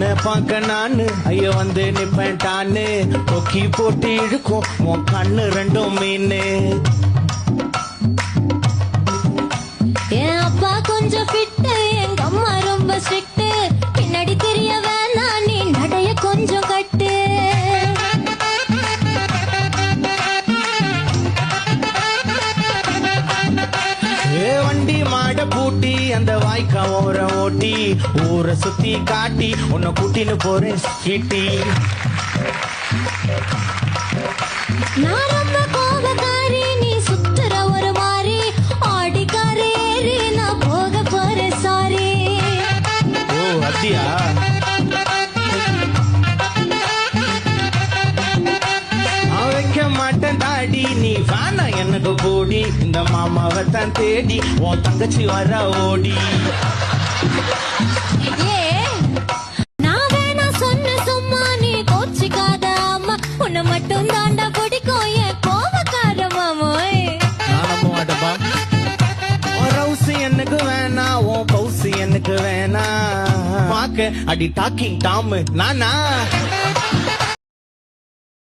உன்னை பார்க்க நானு? ஐயோ வந்து நிப்பேன் டான்னு கொக்கி போட்டு இழுக்கும். உன் கண்ணு ரெண்டும் மீனு. ஓர ஓட்டி ஊரை சுத்தி காட்டி உன்னை கூட்டின்னு போறேன் கீட்டி நான் ரொம்ப கோபக்காரி நீ சுத்துற ஒரு மாதிரி. ஆடிக்காரி ஏறி நான் போக போறேன் சாரி ஓ அப்படியா? வேணா எனக்கு போடி இந்த மாமாவை தான் தேடி உன் தங்கச்சி வர ஓடி. ஏ நான் வேணா சொன்ன சும்மா நீ கோச்சிக்காத அம்மா. உன்னை மட்டும் தாண்டா பிடிக்கும் என் கோபக்கார மாமோய். நான் நம்ப மாட்டேன்பா உன் ரவுசு எனக்கு வேணாம் உன் பவுசு எனக்கு வேணாம் பாக்க அடி டாக்கிங் டாமு நானா?